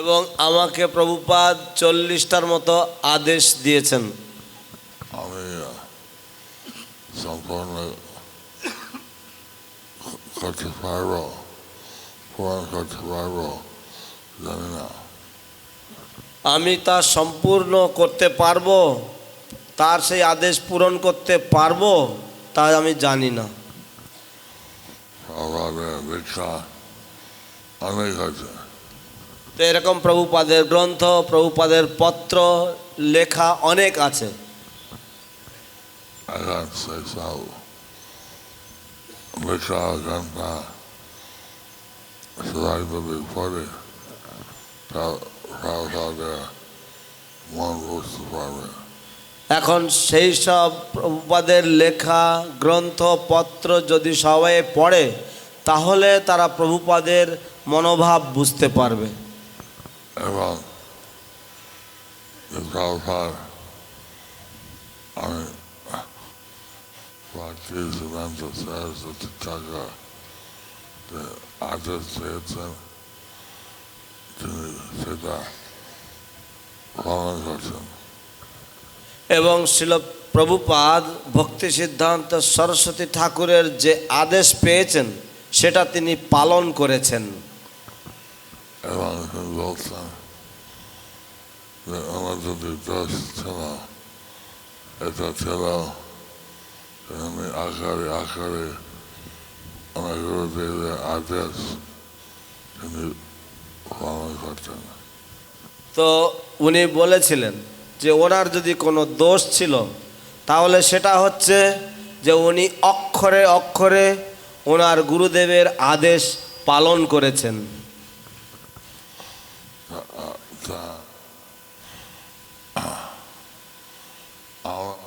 এবং আমাকে প্রভুপাদ চল্লিশটার মতো আদেশ দিয়েছেন। আমি সম্পূর্ণ করতে পারব পূরণ করতে পারব জানি না। আমি তা সম্পূর্ণ করতে পারব তার সেই আদেশ পূরণ করতে পারব তা আমি জানি না। দীক্ষা অনেক আছে। তো এরকম প্রভুপাদের গ্রন্থ প্রভুপাদের পত্র লেখা অনেক আছে। লেখা পড়ে মন বুঝতে পারবে এখন সেই সব প্রভুপাদের লেখা গ্রন্থ পত্র যদি সবাই পড়ে তাহলে তারা প্রভুপাদের মনোভাব বুঝতে পারবে। এবং ব্যবহার আমি বাকি সিদ্ধান্ত সরস্বতী টাকা আদেশ চেয়েছেন তিনি সেটা পালন করছেন এবং শিল প্রভুপাদ ভক্তি সিদ্ধান্ত সরস্বতী ঠাকুরের যে আদেশ পেয়েছেন, সেটা তিনি পালন করেছেন। এবং যে আমার যদি দোষ ছিল এটা আমি আকারে আকারে আদেশ তিনি পালন করতেন তো উনি বলেছিলেন যে ওনার যদি কোনো দোষ ছিল, তাহলে সেটা হচ্ছে যে উনি অক্ষরে অক্ষরে ওনার গুরুদেবের আদেশ পালন করেছেন তা আমার-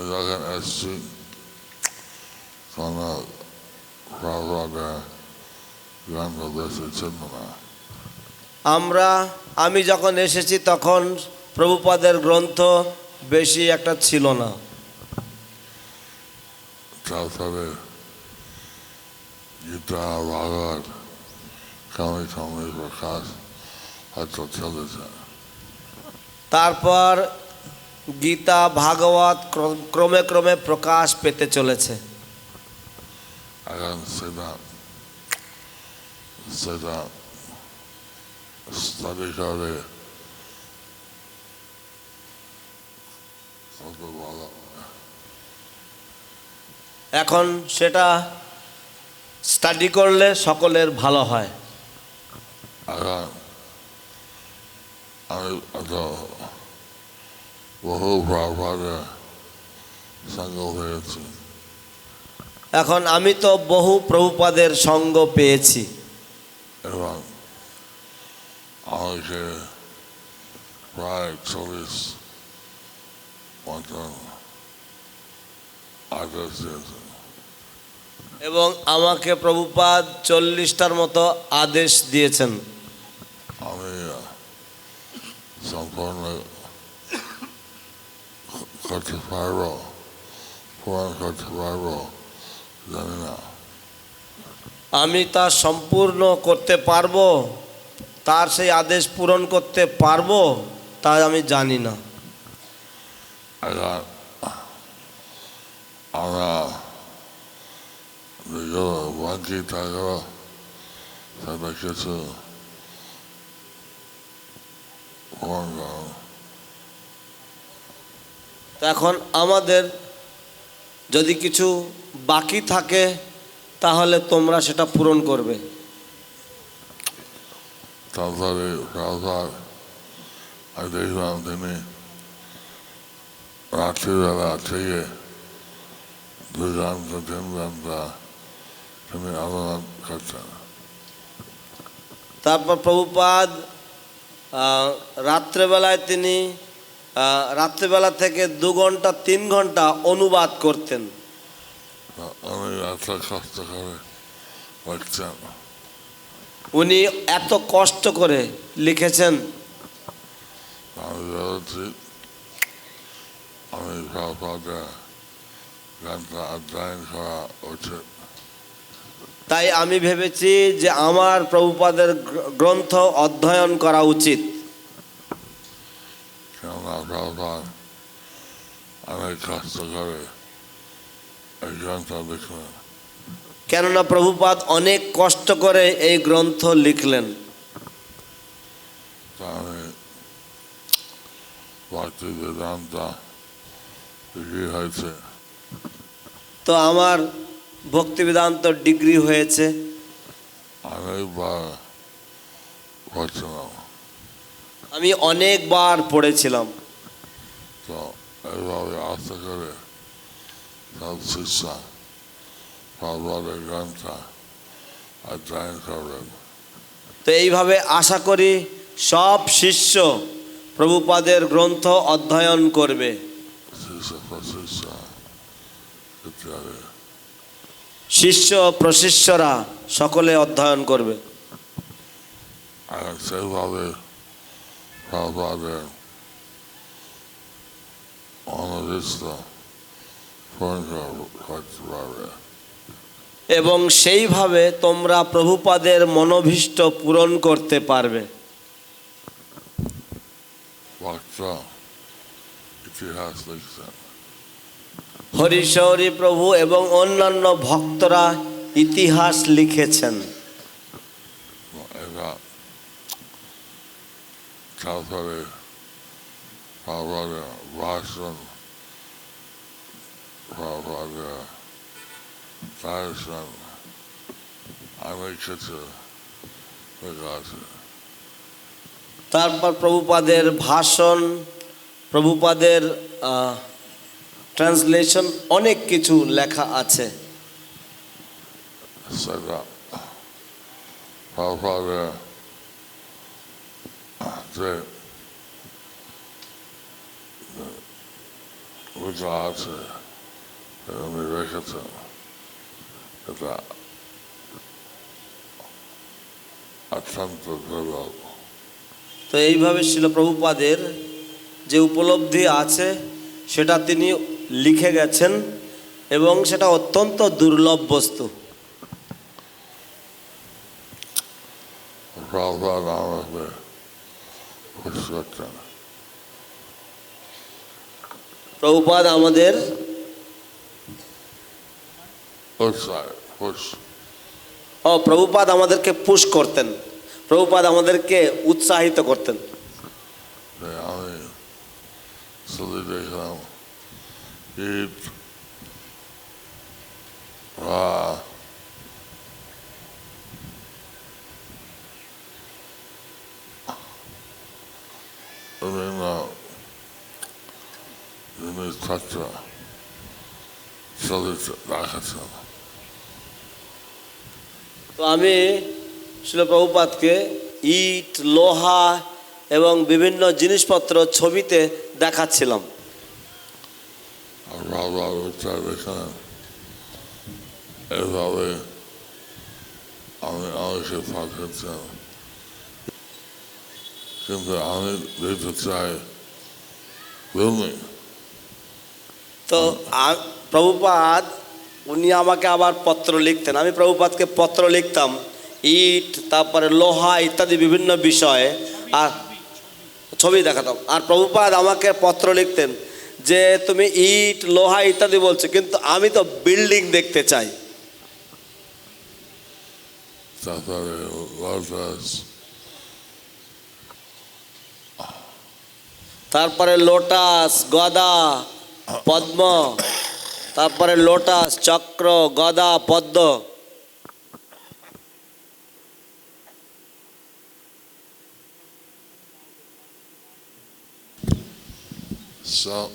আমি যখন এসছি কোনো ছিল না আমরা আমি যখন এসেছি তখন প্রভুপাদের গ্রন্থ বেশি একটা ছিল না। তারপরে গীতা ভাগবত স্বামী স্বামী প্রকাশ হয়তো চলেছে। তারপর গীতা ভাগবত ক্রমে ক্রমে প্রকাশ পেতে চলেছে। এখন সেটা সেটা এখন সেটা স্টাডি করলে সকলের ভালো হয়। আমি বহু প্রভাবে সঙ্গ হয়েছি এখন আমি তো বহু প্রভুপাদের সঙ্গ পেয়েছি। এবং আমাকে প্রায় চল্লিশ মতন এবং আমাকে প্রভুপাদ চল্লিশটার মতো আদেশ দিয়েছেন। আমি সম্পূর্ণ করতে পারব পূরণ করতে পারব জানি না আমি তা সম্পূর্ণ করতে পারব? তার সেই আদেশ পূরণ করতে পারব? তা আমি জানি না। আমরা বাকি কিছু তো এখন আমাদের যদি কিছু বাকি থাকে তাহলে তোমরা সেটা পূরণ করবে। তারপরে আর দেখলাম তিনি রাত্রিবেলা থেকে তিন আলোচনা করতেন তারপর প্রভুপাদ রাত্রেবেলায় তিনি রাত্রেবেলা থেকে দু ঘণ্টা তিন ঘণ্টা অনুবাদ করতেন। কষ্ট করে উনি এত কষ্ট করে লিখেছেন। আমি অধ্যয়ন করা উচিত। তাই আমি ভেবেছি যে আমার প্রভুপাদের গ্রন্থ অধ্যয়ন করা উচিত। কেননা প্রভুপাদ অনেক কষ্ট করে এই গ্রন্থ লিখলেন কেননা প্রভুপাদ অনেক কষ্ট করে এই গ্রন্থ লিখলেন। আমি ভক্তি বেদান্ত ডিগ্রি হয়েছে। তো আমার ভক্তিবেদান্ত ডিগ্রি হয়েছে। অনেকবার আমি অনেকবার পড়েছিলাম। তো এইভাবে আশা করে সব শিষ্যা ভগবানের গ্রন্থ অধ্যয়ন করবেন তো এইভাবে আশা করি সব শিষ্য প্রভুপাদের গ্রন্থ অধ্যয়ন করবে। শিষ্য প্রশিষ্যরা সকলে অধ্যয়ন করবে। আর সেইভাবে এবং সেইভাবে তোমরা প্রভুপাদের মনোভীষ্ট পূরণ করতে পারবে। ইতিহাস লিখছেন হরিশৌরী প্রভু এবং অন্যান্য ভক্তরা ইতিহাস লিখেছেন। তারপরে ভাষণ অনেক কিছু লেখা আছে তারপর প্রভুপাদের ভাষণ, প্রভুপাদের ট্রান্সলেশন অনেক কিছু লেখা আছে। যে লেখা আছে আমি রেখেছেন এটা অত্যন্ত দুর্লভ তো এইভাবে ছিল প্রভুপাদের যে উপলব্ধি আছে সেটা তিনি লিখে গেছেন এবং সেটা অত্যন্ত দুর্লভ বস্তু। প্রভুপাদ আমাদের ও প্রভুপাদ আমাদেরকে পুশ করতেন। প্রভুপাদ আমাদেরকে উৎসাহিত করতেন। আমি শুধু দেখলাম বিভিন্ন জিনিসপত্র ছবি রাখাচ্ছেন তো আমি শিল প্রভুপাদকে ইট লোহা এবং বিভিন্ন জিনিসপত্র ছবিতে দেখাচ্ছিলাম। এভাবে আমি আমাকে কিন্তু আমি দিতে চাই তো প্রভুপাদ উনি আমাকে আবার পত্র লিখতেন। আমি প্রভুপাতকে পত্র লিখতাম। ইট তারপরে লোহা ইত্যাদি বিভিন্ন বিষয়ে। আর ছবি দেখাতাম। আর প্রভুপাদ আমাকে পত্র লিখতেন যে তুমি ইট লোহা ইত্যাদি বলছো কিন্তু আমি তো বিল্ডিং দেখতে চাই। তারপরে তারপরে লোটাস গদা পদ্ম তারপরে লোটাস চক্র গদা পদ্ম। সব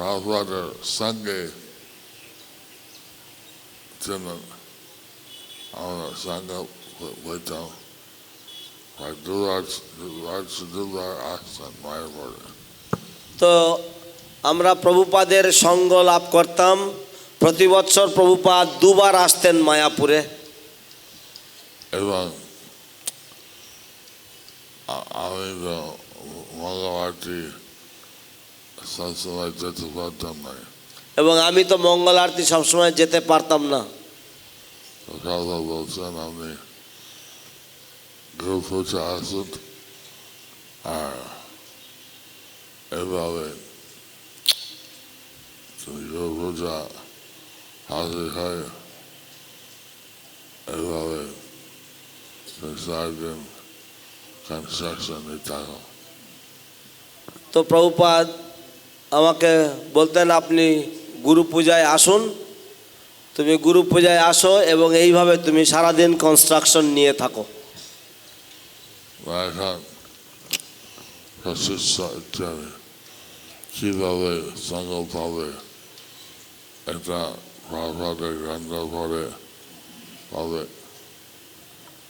রাজবাদের সঙ্গে ছিলেন আমরা সঙ্গে বইতাম প্রায় দু রাত রাত দুবার আসতেন মায়ের পরে তো আমরা প্রভুপাদের সঙ্গ লাভ করতাম। প্রতি বছর প্রভুপাদ দুবার আসতেন মায়াপুরে। এবং আমি তো মঙ্গলবারটি সবসময় যেতে পারতাম না। এবং আমি তো মঙ্গল আরতি সবসময় যেতে পারতাম না। কথা বলছেন আপনি। গ্রুপ হচ্ছে আসুন। আর এভাবে গ্রুপ হচ্ছে হাজির হয় এভাবে চার দিন কনস্ট্রাকশনে থাকো তো প্রভুপাদ আমাকে বলতেন আপনি গুরু পূজায় আসুন। তুমি গুরু পূজায় আসো এবং এইভাবে তুমি সারাদিন কনস্ট্রাকশন নিয়ে থাকো। এখন কীভাবে সঙ্গল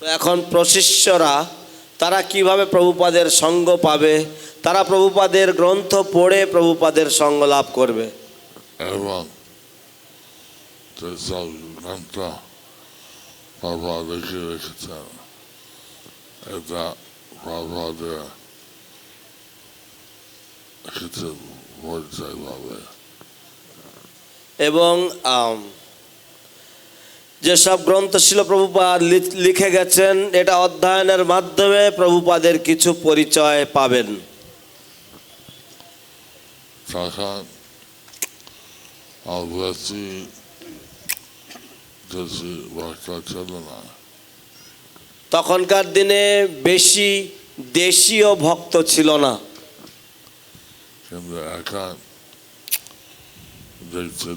তো এখন প্রশিষ্যরা তারা কীভাবে প্রভুপাদের সঙ্গ পাবে তারা প্রভুপাদের গ্রন্থ পড়ে প্রভুপাদের সঙ্গ লাভ করবে এবং যেসব গ্রন্থ বাবা লিখে রেখেছেন এটা বাবাদের কিছু পরিচয় পাবে এবং যেসব গ্রন্থ ছিল প্রভুপাদ লিখে গেছেন এটা অধ্যয়নের মাধ্যমে প্রভুপাদের কিছু পরিচয় পাবেন। তখনকার দিনে বেশি দেশীয় ভক্ত ছিল না। কিন্তু এখন দেশি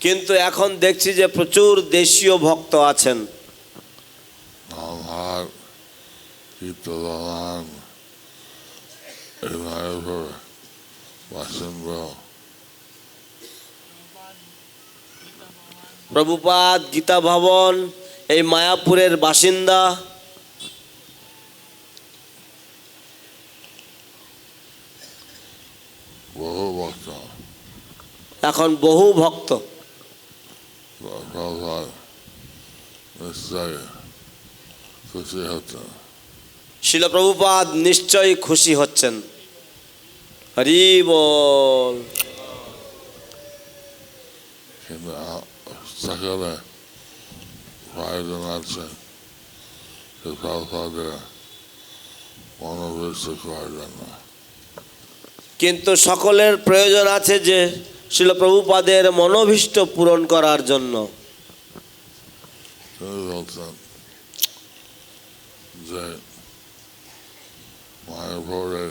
কিন্তু এখন দেখছি যে প্রচুর দেশীয় ভক্ত আছেন। আমার কীর্তন এভাবে বাসিন্দ প্রভুপাদ গীতা ভবন এই মায়াপুরের বাসিন্দা। বহু ভক্ত। এখন বহু ভক্ত। খুশি হতো শিল প্রভুপাদ নিশ্চয়ই খুশি হচ্ছেন। হরি বল। কিন্তু সকালে প্রয়োজন আছে যে প্রভাবের মনোবেশ করার জন্য। কিন্তু সকলের প্রয়োজন আছে যে শিল প্রভুপাদের মনোভীষ্ট পূরণ করার জন্য। যে মায়াপুরে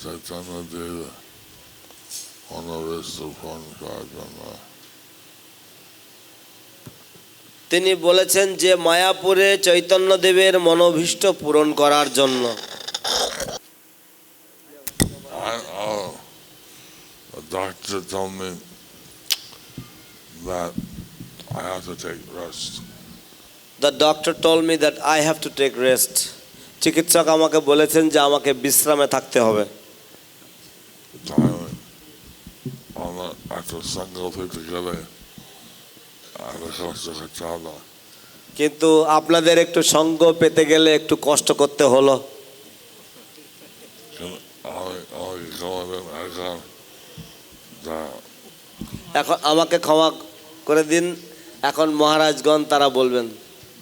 চৈতন্য দেব মনোবেশ পূরণ করার জন্য তিনি বলেছেন যে মায়াপুরে চৈতন্যদেবের মনোভীষ্ট পূরণ করার জন্য doctor told me that I have to take rest. চিকিৎসক আমাকে বলেছেন যে আমাকে বিশ্রামে থাকতে হবে Time on the after single people together. I was also a child. কিন্তু আপনাদের একটু সঙ্গ পেতে গেলে একটু কষ্ট করতে হলো। এখন আমাকে ক্ষমা করে দিন। এখন মহারাজগণ তারা বলবেন।